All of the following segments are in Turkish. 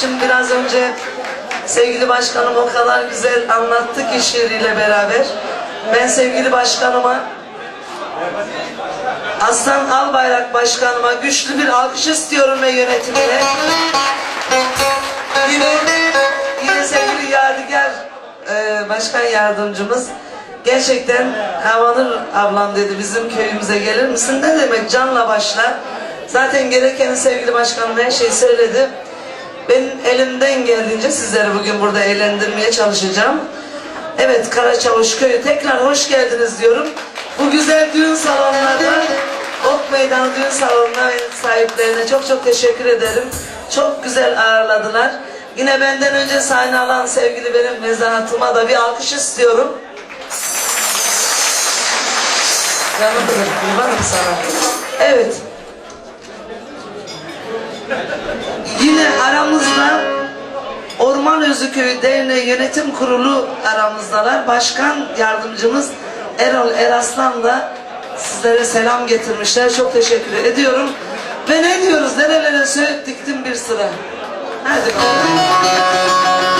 şimdi biraz önce Sevgili başkanım o kadar güzel anlattı ki şiiriyle beraber Ben sevgili başkanıma Aslan Albayrak Başkanıma güçlü bir alkış istiyorum ve yönetimine. Yine, yine sevgili Yadigar e, Başkan Yardımcımız gerçekten Havanur ablam dedi bizim köyümüze gelir misin? Ne demek canla başla. Zaten gerekeni sevgili başkanım her şeyi söyledi. Ben elimden geldiğince sizleri bugün burada eğlendirmeye çalışacağım. Evet Karaçavuş Köyü tekrar hoş geldiniz diyorum. Bu güzel düğün salonlarına, Ok Meydanı düğün salonuna sahiplerine çok çok teşekkür ederim. Çok güzel ağırladılar. Yine benden önce sahne alan sevgili benim mezanatıma da bir alkış istiyorum. Yanımdır, kurbanım sana. Evet. Yine aramızda Orman Özü Köyü Derneği Yönetim Kurulu aramızdalar. Başkan yardımcımız Erol Eraslan da sizlere selam getirmişler. Çok teşekkür ediyorum. Ve ne diyoruz? Nerelere söğüt diktim bir sıra. Hadi bakalım.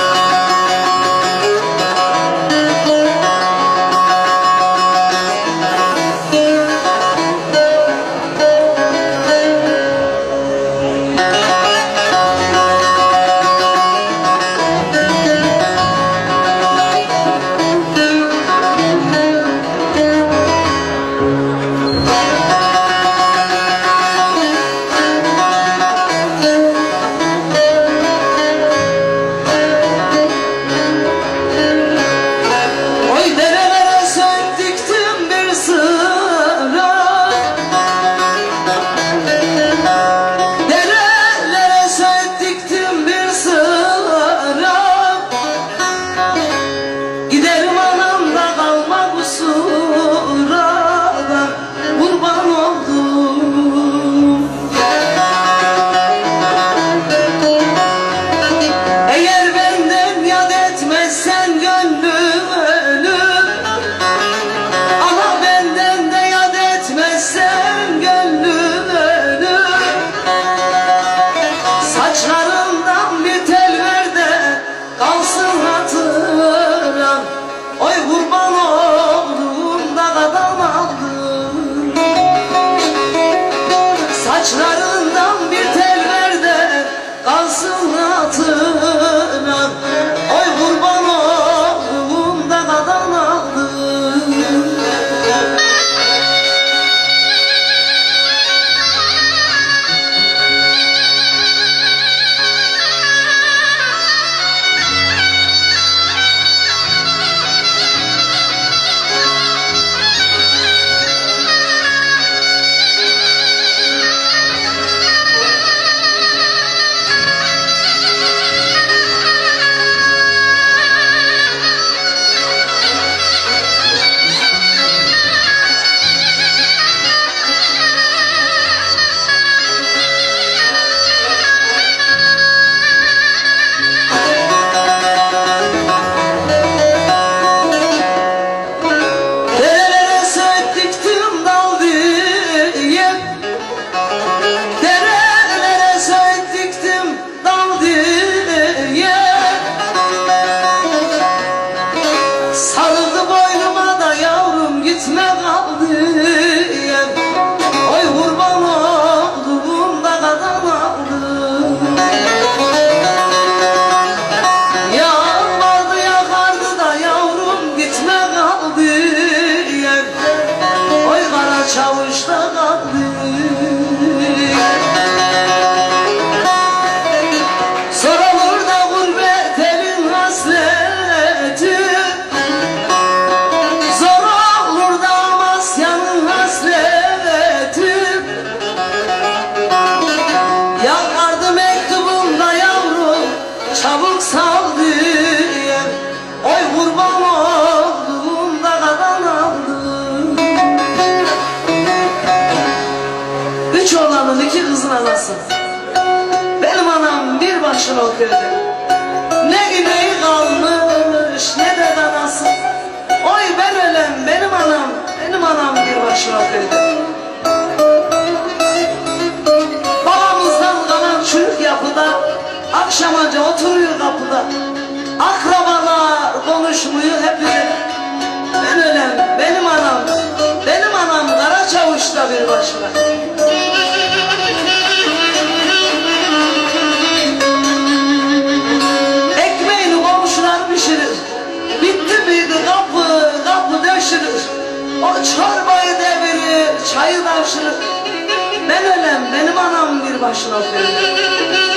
başını okuyordu. Ne güneyi kalmış ne de danası. Oy ben ölem benim anam, benim anam bir başını okuyordu. Babamızdan kalan çürük yapıda, akşamaca oturuyor kapıda. Akrabalar konuşmuyor hep bize. Ben ölem, benim anam, benim anam kara çavuşta bir başına. aşırır. O çorbayı devirir, çayı da aşırır. Ben ölem, benim anam bir başına verir.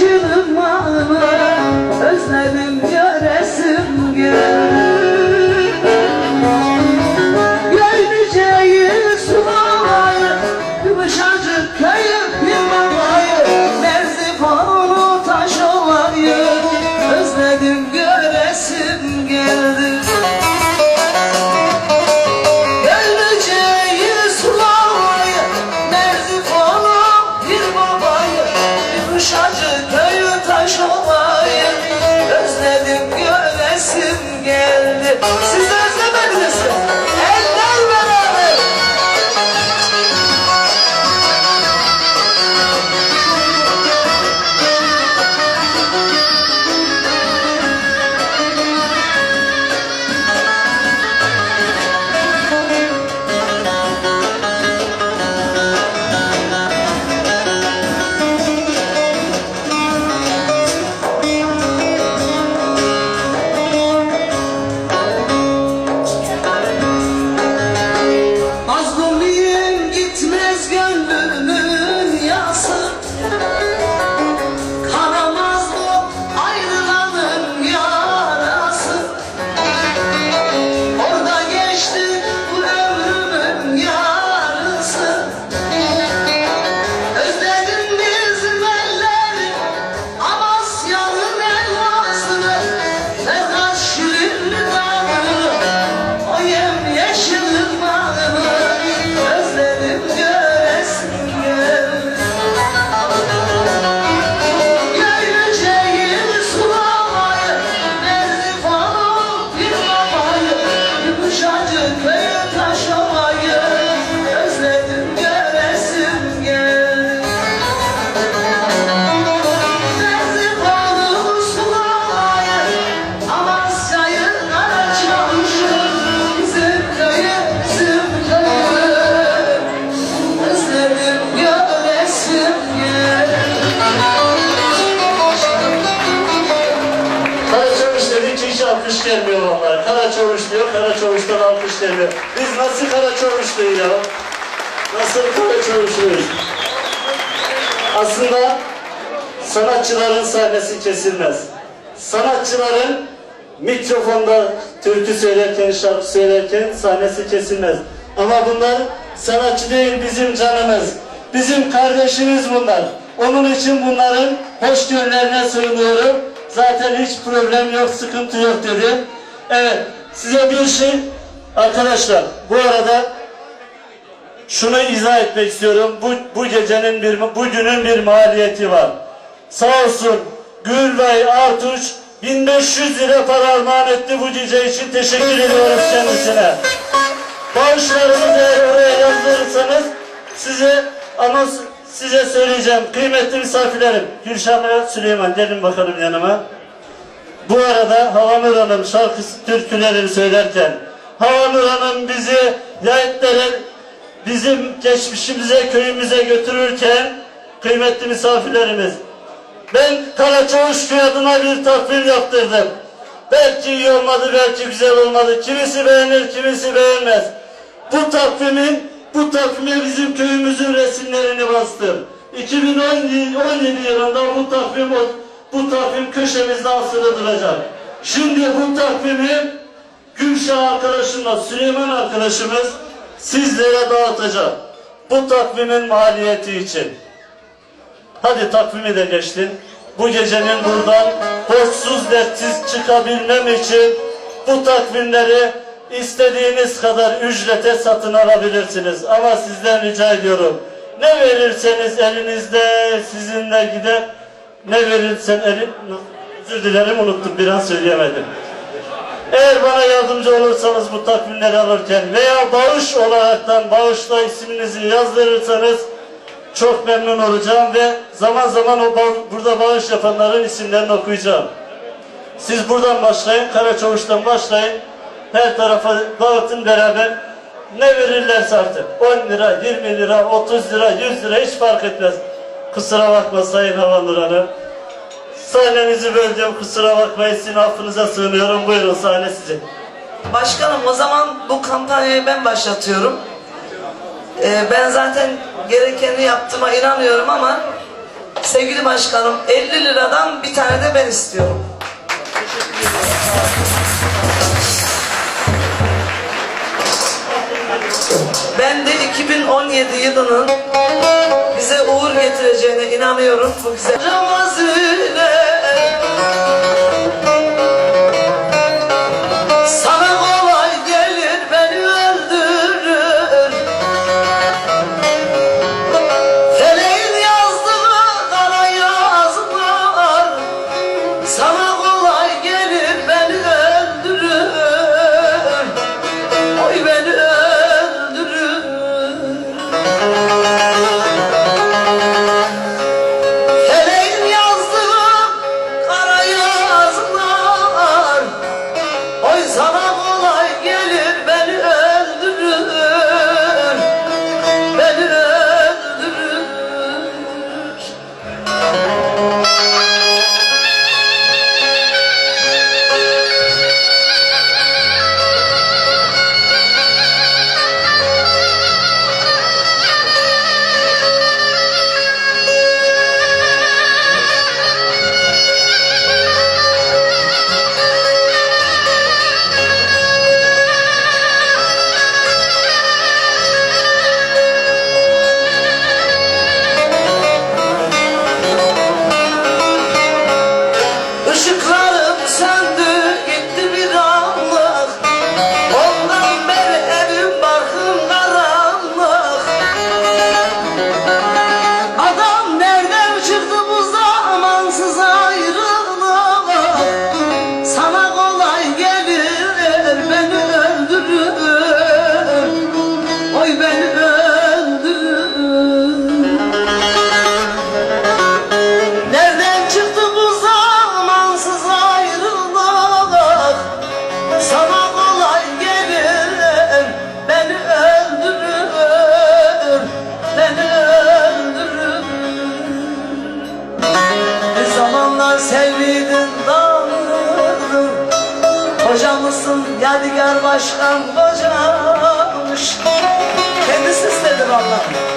başıma siz de özlemediniz? Seviyor. Biz nasıl Karaçoruşluyuz ya? Nasıl Karaçoruşluyuz? Aslında sanatçıların sahnesi kesilmez. Sanatçıların mikrofonda türkü söylerken, şarkı söylerken sahnesi kesilmez. Ama bunlar sanatçı değil bizim canımız. Bizim kardeşimiz bunlar. Onun için bunların hoşgörülerine sığınıyorum. Zaten hiç problem yok, sıkıntı yok dedi. Evet, size bir şey arkadaşlar. Bu arada şunu izah etmek istiyorum. Bu, bu gecenin bir, bugünün bir maliyeti var. Sağ olsun Gülbey Artuç 1500 lira para armağan etti bu gece için. Teşekkür ediyoruz kendisine. Bağışlarınızı eğer oraya yazdırırsanız size anons size söyleyeceğim. Kıymetli misafirlerim. Gülşah ve Süleyman gelin bakalım yanıma. Bu arada Havanur Hanım şarkısı türkülerini söylerken Havanur Hanım bizi yayıtları bizim geçmişimize, köyümüze götürürken kıymetli misafirlerimiz ben Karaçavuş adına bir takvim yaptırdım. Belki iyi olmadı, belki güzel olmadı. Kimisi beğenir, kimisi beğenmez. Bu takvimin, bu takvime bizim köyümüzün resimlerini bastım. 2017 yılında bu takvim, bu takvim köşemizde asılı duracak. Şimdi bu takvimi Gülşah arkadaşımla Süleyman arkadaşımız sizlere dağıtacak. Bu takvimin maliyeti için. Hadi takvimi de geçtin. Bu gecenin buradan borçsuz dertsiz çıkabilmem için bu takvimleri istediğiniz kadar ücrete satın alabilirsiniz. Ama sizden rica ediyorum. Ne verirseniz elinizde sizinle gider. Ne verirsen elin... Özür dilerim unuttum biraz söyleyemedim. Eğer bana yardımcı olursanız bu takvimleri alırken veya bağış olaraktan bağışla isminizi yazdırırsanız çok memnun olacağım ve zaman zaman o burada bağış yapanların isimlerini okuyacağım. Siz buradan başlayın, Karaçavuş'tan başlayın. Her tarafa dağıtın beraber. Ne verirlerse artık. 10 lira, 20 lira, 30 lira, 100 lira hiç fark etmez. Kusura bakma Sayın Hanım. Sahnenizi böldüm, kusura bakmayın. Sizin affınıza sığınıyorum. Buyurun sahne sizin. Başkanım o zaman bu kampanyayı ben başlatıyorum. Ee, ben zaten gerekeni yaptığıma inanıyorum ama sevgili başkanım 50 liradan bir tane de ben istiyorum. Ben de 2017 yılının bize uğur getireceğine inanıyorum. Bu güzel. başkan kocamış Kendisi istedi vallahi.